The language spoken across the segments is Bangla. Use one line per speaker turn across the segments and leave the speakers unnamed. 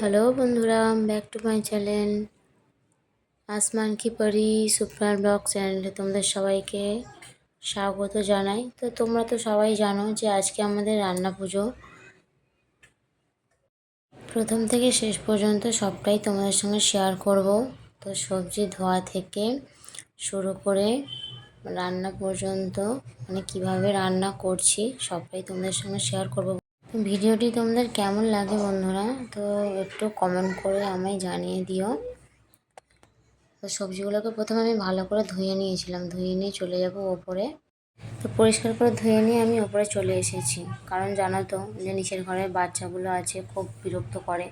হ্যালো বন্ধুরা ব্যাক টু মাই চ্যানেল আসমান কি পরি সুপ্রার ব্লগ চ্যানেলে তোমাদের সবাইকে স্বাগত জানাই। তো তোমরা তো সবাই জানো যে আজকে আমাদের রান্না পুজো। প্রথম থেকে শেষ পর্যন্ত সবটাই তোমাদের সঙ্গে শেয়ার করব। তো সবজি ধোয়া থেকে শুরু করে রান্না পর্যন্ত মানে কীভাবে রান্না করছি সবটাই তোমাদের সঙ্গে শেয়ার করব। ভিডিওটি তোমাদের কেমন লাগে বন্ধুরা, তো একটু কমেন্ট করে আমায় জানিয়ে দিও। তো সবজিগুলোকে প্রথমে আমি ভালো করে ধুয়ে নিয়েছিলাম, ধুয়ে নিয়ে চলে যাব ওপরে। তো পরিষ্কার করে ধুয়ে নিয়ে আমি ওপরে চলে এসেছি। কারণ জানো তো যে নিচের ঘরে বাচ্চাগুলো আছে খুব বিরক্ত করে,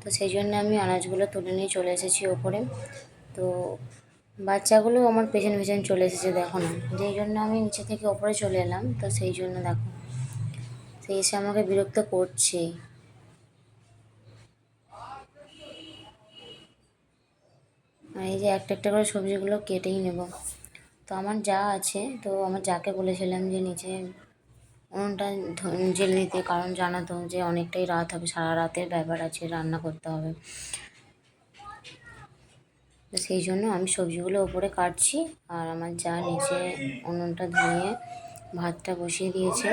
তো সেই জন্য আমি আনাজগুলো তুলে নিয়ে চলে এসেছি ওপরে। তো বাচ্চাগুলো আমার পেছন পেছন চলে এসেছে দেখো না, যেই জন্য আমি নিচে থেকে ওপরে চলে এলাম, তো সেই জন্য দেখো। সে এসে আমাকে বিরক্ত করছে। আর এই যে একটা একটা করে সবজিগুলো কেটেই নেব। তো আমার যা আছে, তো আমার যাকে বলেছিলাম যে নিচে উনুনটা জেল নিতে, কারণ জানাতো যে অনেকটাই রাত হবে, সারা রাতের ব্যাপার আছে, রান্না করতে হবে। তো সেই জন্য আমি সবজিগুলো ওপরে কাটছি, আর আমার যা নিচে উনুনটা ধুয়ে ভাতটা বসিয়ে দিয়েছে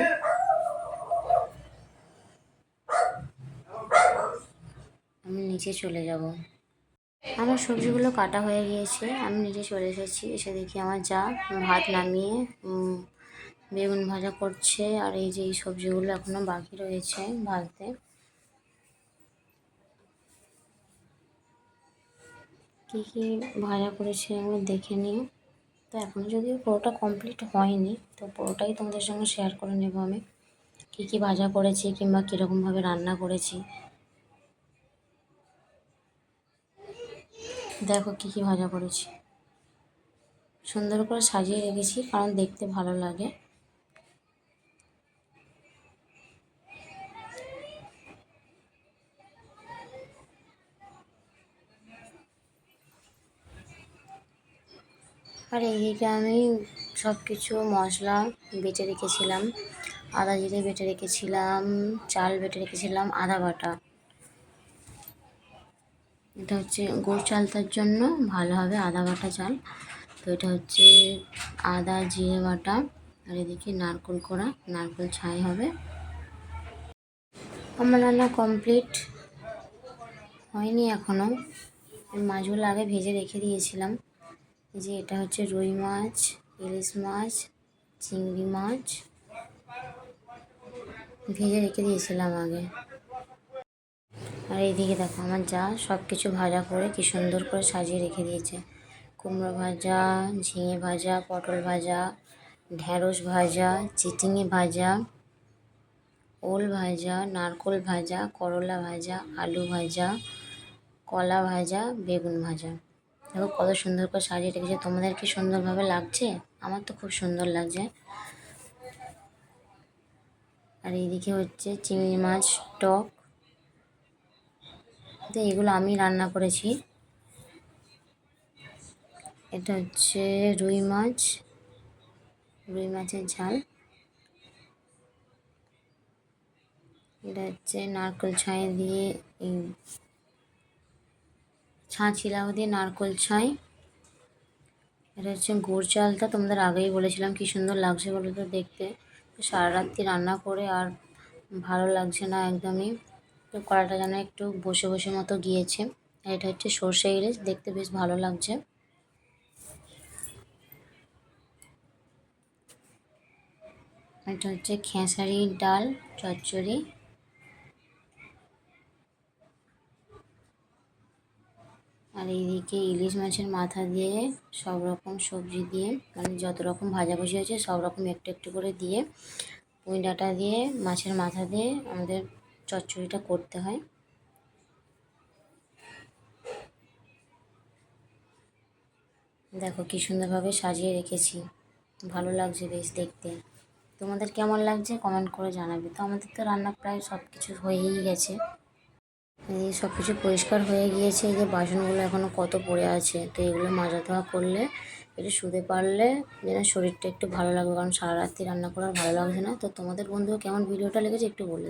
আমি নিচে চলে যাব। আমার সবজিগুলো কাটা হয়ে গিয়েছে। আমি নিচে চলে এসেছি। এসে দেখি আমার যা, ভাত নামিয়ে বেগুন ভাজা করছে। আর এই যে এই সবজিগুলো এখনও বাকি রয়েছে ভাজতে। কী কী ভাজা করেছে আমি দেখে নিই। তো এখনও যদিও পুরোটা কমপ্লিট হয়নি, তো পুরোটাই তোমাদের সঙ্গে শেয়ার করে নেব আমি। কী কী ভাজা করেছি কিংবা কীরকমভাবে রান্না করেছি। দেখো কী কী ভাজা করেছি। সুন্দর করে সাজিয়ে রেখেছি, কারণ দেখতে ভালো লাগে। আর এইদিকে আমি সব কিছু মশলা বেটে রেখেছিলাম, আদা জিরে বেটে রেখেছিলাম, চাল বেটে রেখেছিলাম, আদা বাটা। এটা হচ্ছে গুড় চালতার জন্য ভালো হবে আদা বাটা চাল। তো এটা হচ্ছে আদা, জিরে বাটা আর এদিকে নারকোল করা নারকোল ছাই হবে। আমার রান্না কমপ্লিট হয়নি এখনও মাছগুলো আগে ভেজে রেখে দিয়েছিলাম। যে এটা হচ্ছে রুই মাছ, ইলিশ মাছ, চিংড়ি মাছ। ভেজে রেখে দিয়েছিলাম আগে। আর এইদিকে দেখো আমার যা সব কিছু ভাজা করে কি সুন্দর করে সাজিয়ে রেখে দিয়েছে। কুমড়ো ভাজা, ঝিঙে ভাজা, পটল ভাজা ঢ্যাঁড়স ভাজা চিটিঙে ভাজা, ওল ভাজা, নারকোল ভাজা, করলা ভাজা, আলু ভাজা, কলা ভাজা, বেগুন ভাজা। দেখো কত সুন্দর করে সাজিয়ে রেখেছে। তোমাদের কি সুন্দরভাবে লাগছে? আমার তো খুব সুন্দর লাগছে। আর এইদিকে হচ্ছে চিংড়ি মাছ, টক তো এগুলো আমি রান্না করেছি। এটা হচ্ছে রুই মাছ, রুই মাছের ঝাল। এটা হচ্ছে নারকেল ছাই দিয়ে ছাঁ ছাঁচিলাও দিয়ে নারকেল ছাই এটা হচ্ছে গুড় চালটা, তোমাদের আগেই বলেছিলাম কি সুন্দর লাগছে বলে তো দেখতে। সারা রাত্রি রান্না করে আর ভালো লাগছে না একদমই। তো কড়াটা যেন একটু বসে বসে মতো গিয়েছে। আর এটা হচ্ছে সর্ষে ইলিশ, দেখতে বেশ ভালো লাগছে। এটা হচ্ছে খেসারির ডাল, চচ্চড়ি। আর এইদিকে ইলিশ মাছের মাথা দিয়ে সব রকম সবজি দিয়ে মানে যত রকম ভাজাভুজি হয়েছে সব রকম একটু একটু করে দিয়ে পুঁই ডাঁটা দিয়ে, মাছের মাথা দিয়ে আমাদের চচ্চড়িটা করতে হয়। দেখো কি সুন্দরভাবে সাজিয়ে রেখেছি। ভালো লাগছে বেশ দেখতে। তোমাদের কেমন লাগছে কমেন্ট করে জানাবে। তো আমাদের তো রান্না প্রায় সব কিছু হয়েই গেছে। এই সব কিছু পরিষ্কার হয়ে গিয়েছে। এই যে বাসনগুলো এখনও কত পড়ে আছে। তো এগুলো মাজা ধোয়া করলে একটু শুতে পারলে যেন শরীরটা একটু ভালো লাগবে। কারণ সারা রাত্রি রান্না করার ভালো লাগছে না। তো তোমাদের বন্ধুও কেমন ভিডিওটা লেগেছে একটু বলে